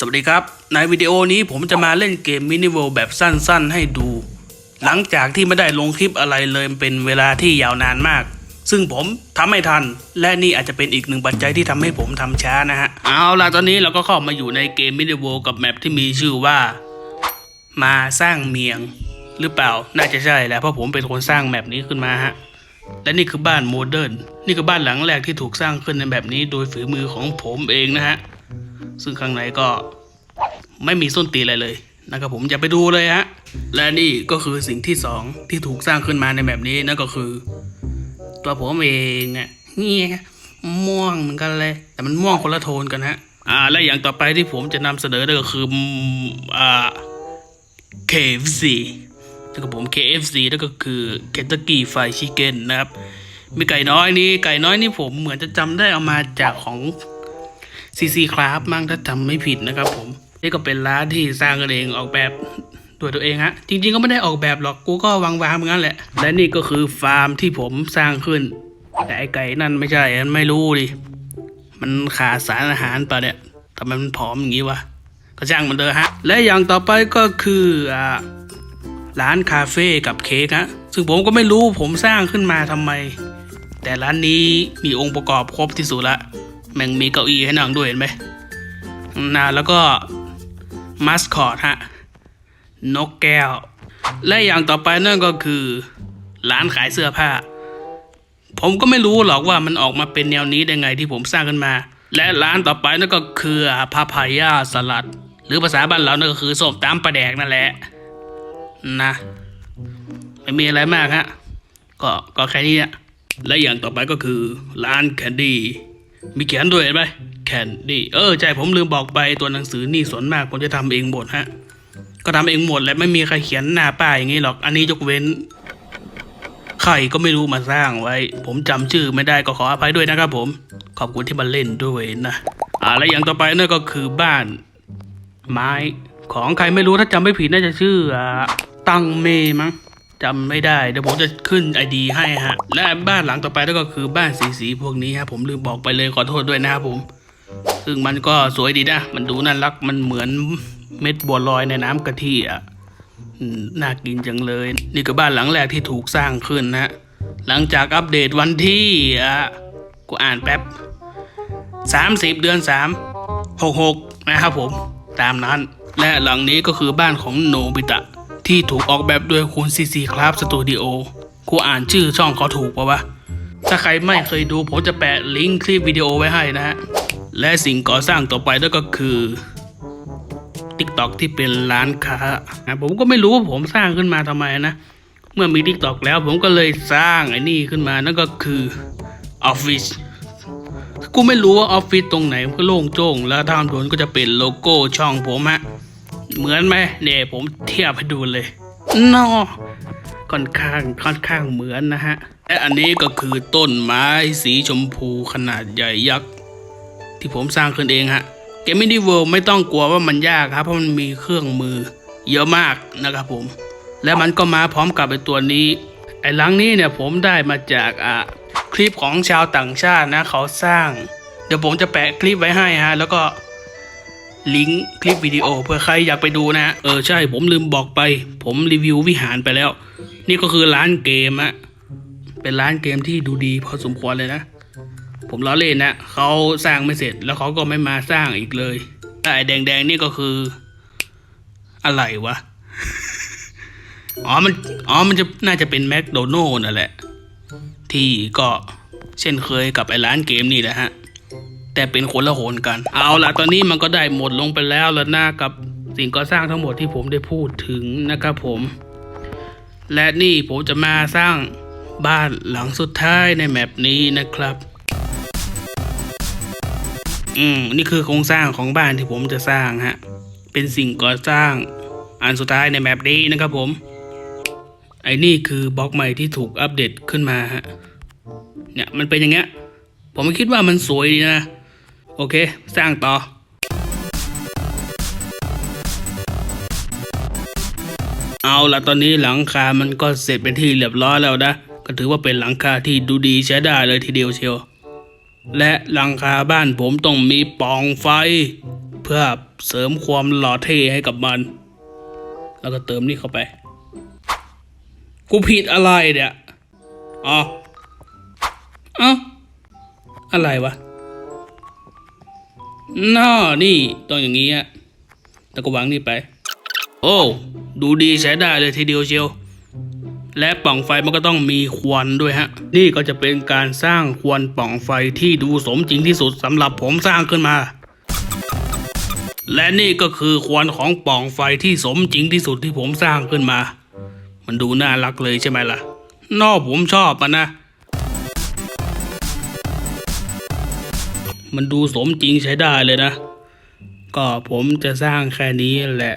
สวัสดีครับ ในวิดีโอนี้ผมจะมาเล่นเกมมินิเวลแบบสั้นๆ ให้ดู หลังจากที่ไม่ได้ลงคลิปอะไรเลยเป็นเวลาที่ยาวนานมาก ซึ่งผมทำไม่ทัน และนี่อาจจะเป็นอีกหนึ่งปัจจัยที่ทำให้ผมทำช้านะฮะ เอาล่ะตอนนี้เราก็เข้ามาอยู่ในเกมมินิเวลกับแมปที่มีชื่อว่า มาสร้างเมียง หรือเปล่าน่าจะใช่แหละเพราะผมเป็นคนสร้างแมปนี้ขึ้นมาฮะและนี่คือบ้านโมเดิร์นนี่คือบ้านหลังแรกที่ถูกสร้างขึ้นในแบบนี้โดยฝีมือของผมเองนะฮะ ซึ่งข้างในก็ไม่มีส้นตีนอะไรเลยนะครับผมอย่าไปดูเลยฮะและนี่ก็คือสิ่งที่สองที่ถูกสร้างขึ้นมาในแบบนี้นั่นก็คือ ตัวผมเองอะเงี้ยม่วงเหมือนกันเลย แต่มันม่วงคนละโทนกันฮะอ่าและอย่างต่อไปที่ผมจะนำเสนอนั่นก็คืออ่า KFC แล้วก็ผม KFC แล้วก็คือ Kentucky Fried Chicken นะครับมีไก่น้อยนี่ไก่น้อยนี่ผมเหมือนจะจำได้เอามาจากของ ซีซีครับมั่งถ้าจำไม่ผิดนะครับผม นี่ก็เป็นร้านที่สร้างกันเองออกแบบตัวตัวเองฮะ จริงๆก็ไม่ได้ออกแบบหรอกกูก็วางวางๆเหมือนกันแหละ และนี่ก็คือฟาร์มที่ผมสร้างขึ้น แต่ไอไก่นั่นไม่ใช่มันไม่รู้ดิ มันขาดสารอาหารปะเนี่ยทำไมมันผอมอย่างนี้วะก็ช่างมันเถอะฮะ และอย่างต่อไปก็คืออ่าร้านคาเฟ่กับเค้กฮะ ซึ่งผมก็ไม่รู้ผมสร้างขึ้นมาทำไม แต่ร้านนี้มีองค์ประกอบครบที่สุดละ แม่งมีเก้าอี้ให้นั่งด้วยเห็นไหมนะแล้วก็มัสคอตฮะ นกแก้ว และอย่างต่อไปนั่นก็คือ ร้านขายเสื้อผ้า ผมก็ไม่รู้หรอกว่ามันออกมาเป็นแนวนี้ได้ไงที่ผมสร้างขึ้นมา และร้านต่อไปนั่นก็คือพาพายาสลัด หรือภาษาบ้านเรานั่นก็คือส้มตำปลาแดกนั่นแหละ นะ ไม่มีอะไรมากฮะ ก็ก็แค่นี้และอย่างต่อไปก็คือร้านแคนดี้ มีเขียนด้วยเห็นไหมแคนดี้เออใช่ผมลืมบอกไปตัวหนังสือนี่ส่วนมากผมจะทำเองหมดฮะ ก็ทำเองหมดแหละไม่มีใครเขียนหน้าป้ายอย่างนี้หรอก อันนี้ยกเว้นใครก็ไม่รู้มาสร้างไว้ ผมจำชื่อไม่ได้ก็ขออภัยด้วยนะครับผม ขอบคุณที่มาเล่นด้วยนะอ่าและอย่างต่อไปนั่นก็คือบ้าน ไม้ของใครไม่รู้ถ้าจำไม่ผิดน่าจะชื่อตังเมมั้ง จำไม่ได้เดี๋ยวผมจะขึ้นไอดีให้ฮะ และบ้านหลังต่อไปก็คือบ้านสีสีพวกนี้ฮะผมลืมบอกไปเลยขอโทษด้วยนะครับผม ซึ่งมันก็สวยดีนะ มันดูน่ารักมันเหมือนเม็ดบัวลอยในน้ำกะทิอะน่ากินจังเลย นี่ก็บ้านหลังแรกที่ถูกสร้างขึ้นนะฮะหลังจากอัปเดตวันที่อะกูอ่านแป๊บสามสิบเดือนสามหกหกนะครับผม ตามนั้น และหลังนี้ก็คือบ้านของโนบิตะ ที่ถูกออกแบบโดยคุณซีซีครับสตูดิโอกูอ่านชื่อช่องเขาถูกปะวะ ถ้าใครไม่เคยดูผมจะแปะลิงก์คลิปวิดีโอไว้ให้นะฮะ และสิ่งก่อสร้างต่อไปนั่นก็คือ TikTok ที่เป็นร้านค้าอะผมก็ไม่รู้ว่าผมสร้างขึ้นมาทำไมนะ เมื่อมี TikTok แล้วผมก็เลยสร้างไอ้นี่ขึ้นมานั่นก็คือ Office กูไม่รู้ว่าออฟฟิศตรงไหนก็โล่งโจ้งแล้วทางโดนก็จะเป็นโลโก้ช่องผมฮะ เหมือนไหมเนี่ยผมเทียบให้ดูเลยนอค่อนข้างค่อนข้างเหมือนนะฮะและอันนี้ก็คือต้นไม้สีชมพูขนาดใหญ่ยักษ์ที่ผมสร้างขึ้นเองฮะเกมมินิเวิลไม่ต้องกลัวว่ามันยากครับ เพราะมันมีเครื่องมือเยอะมากนะครับผม และมันก็มาพร้อมกับไอตัวนี้ ไอ้หลังนี้เนี่ยผมได้มาจากอะคลิปของชาวต่างชาตินะเขาสร้าง เดี๋ยวผมจะแปะคลิปไว้ให้ฮะแล้วก็ ลิงก์คลิปวิดีโอเพื่อใครอยากไปดูนะเออใช่ผมลืมบอกไป ผมรีวิววิหารไปแล้ว นี่ก็คือร้านเกมอะเป็นร้านเกมที่ดูดีพอสมควรเลยนะ ผมล้อเล่นนะเขาสร้างไม่เสร็จแล้วเขาก็ไม่มาสร้างอีกเลยแต่ไอ้แดงๆนี่ก็คือ อะไรวะอ๋อมันอ๋อมันจะน่าจะเป็นแมคโดนัลล์นั่นแหละ ที่ก็เช่นเคยกับไอ้ร้านเกมนี่แหละฮะ แต่เป็นคนละโหนกัน เอาละตอนนี้มันก็ได้หมดลงไปแล้วแล้วนะกับสิ่งก่อสร้างทั้งหมดที่ผมได้พูดถึงนะครับผม และนี่ผมจะมาสร้างบ้านหลังสุดท้ายในแมปนี้นะครับ อืมนี่คือโครงสร้างของบ้านที่ผมจะสร้างฮะ เป็นสิ่งก่อสร้างอันสุดท้ายในแมปนี้นะครับผม ไอ้นี่คือบล็อกใหม่ที่ถูกอัปเดตขึ้นมาฮะ เนี่ยมันเป็นอย่างเงี้ย ผมคิดว่ามันสวยดีนะ โอเค สร้างต่อเอาละตอนนี้หลังคามันก็เสร็จเป็นที่เรียบร้อยแล้วนะ ก็ถือว่าเป็นหลังคาที่ดูดีใช้ได้เลยทีเดียวเชียว และหลังคาบ้านผมต้องมีปองไฟเเพื่อเสริมความหล่อเท่ให้กับมัน แล้วก็เติมนี่เข้าไป กูผิดอะไรเนี่ย อ๋อ เอ้า อะไรวะ น่านี่ต้องอย่างนี้ฮะแล้วก็วางนี่ไป โอ้ ดูดีใช้ได้เลยทีเดียวเชียว และปล่องไฟมันก็ต้องมีควันด้วยฮะ นี่ก็จะเป็นการสร้างควันปล่องไฟที่ดูสมจริงที่สุดสำหรับผมสร้างขึ้นมา และนี่ก็คือควันของปล่องไฟที่สมจริงที่สุดที่ผมสร้างขึ้นมา มันดูน่ารักเลยใช่ไหมล่ะนอกผมชอบมันนะ มันดูสมจริงใช้ได้เลยนะ ก็ผมจะสร้างแค่นี้แหละ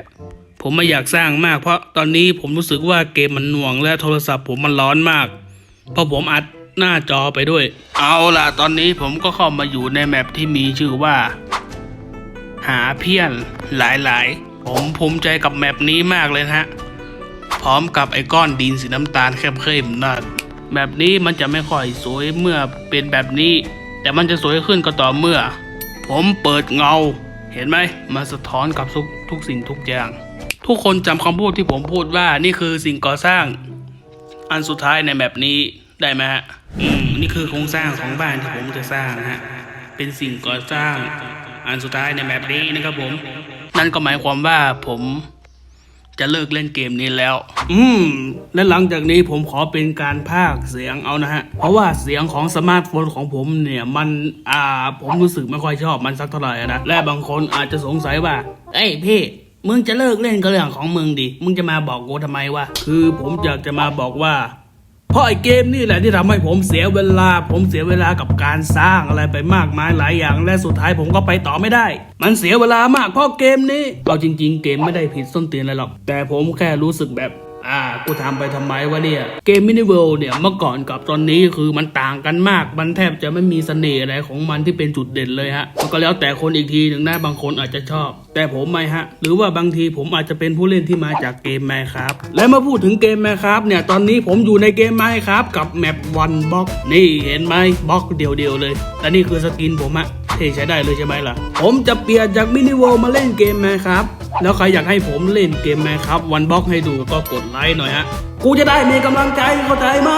ผมไม่อยากสร้างมาก เพราะตอนนี้ผมรู้สึกว่าเกมมันหน่วงและโทรศัพท์ผมมันร้อนมาก เพราะผมอัดหน้าจอไปด้วย เอาล่ะ ตอนนี้ผมก็เข้ามาอยู่ในแมปที่มีชื่อว่า หาเพี้ยนหลายๆ ผมภูมิใจกับแมปนี้มากเลยนะฮะ พร้อมกับไอ้ก้อนดินสีน้ำตาลเข้มๆนะแบบนี้มันจะไม่ค่อยสวยเมื่อเป็นแบบนี้ แต่มันจะสวยขึ้นก็ต่อเมื่อ ผมเปิดเงา เห็นไหมมาสะท้อนกับทุกทุกสิ่งทุกอย่าง ทุกคนจำคำพูดที่ผมพูดว่านี่คือสิ่งก่อสร้าง อันสุดท้ายในแบบนี้ได้ไหมฮะอืมนี่คือโครงสร้างของบ้านที่ผมจะสร้างนะฮะเป็นสิ่งก่อสร้าง อันสุดท้ายในแบบนี้นะครับผม นั่นก็หมายความว่าผม จะเลิกเล่นเกมนี้แล้ว อืม และหลังจากนี้ผมขอเป็นการพากเสียงเอานะฮะ เพราะว่าเสียงของสมาร์ทโฟนของผมเนี่ยมันอ่าผมรู้สึกไม่ค่อยชอบมันสักเท่าไหร่นะ และบางคนอาจจะสงสัยว่า เอ้ยพี่มึงจะเลิกเล่นก็เรื่องของมึงดิ มึงจะมาบอกกูทำไมวะ คือผมอยากจะมาบอกว่า เพราะไอ้เกมนี่แหละที่ทำให้ผมเสียเวลา ผมเสียเวลากับการสร้างอะไรไปมากมายหลายอย่าง และสุดท้ายผมก็ไปต่อไม่ได้ มันเสียเวลามากเพราะเกมนี้เอาจริง ๆ เกมไม่ได้ผิดส้นตีนอะไรหรอก แต่ผมแค่รู้สึกแบบ อ่า กูทำไปทำไมวะเนี่ยเกมมินิเวิลเนี่ยเมื่อก่อนกับตอนนี้คือมันต่างกันมาก มันแทบจะไม่มีเสน่ห์อะไรของมันที่เป็นจุดเด่นเลยฮะมันก็แล้วแต่คนอีกทีหนึ่งนะบางคนอาจจะชอบ แต่ผมไม่ฮะ หรือว่าบางทีผมอาจจะเป็นผู้เล่นที่มาจากเกมแมครับและมาพูดถึงเกมแมครับเนี่ยตอนนี้ผมอยู่ในเกมแมครับกับแมปวันบ็อกนี่เห็นไหมบล็อกเดียวๆเลยและนี่คือสกินผมอะเท่ใช้ได้เลยใช่ไหมล่ะ ผมจะเปลี่ยนจากมินิเวิลมาเล่นเกมแมครับ แล้วใครอยากให้ผมเล่นเกมไหมครับ วันบ็อกให้ดูก็กดไลค์หน่อยฮะ กูจะได้มีกำลังใจเข้าใจไหม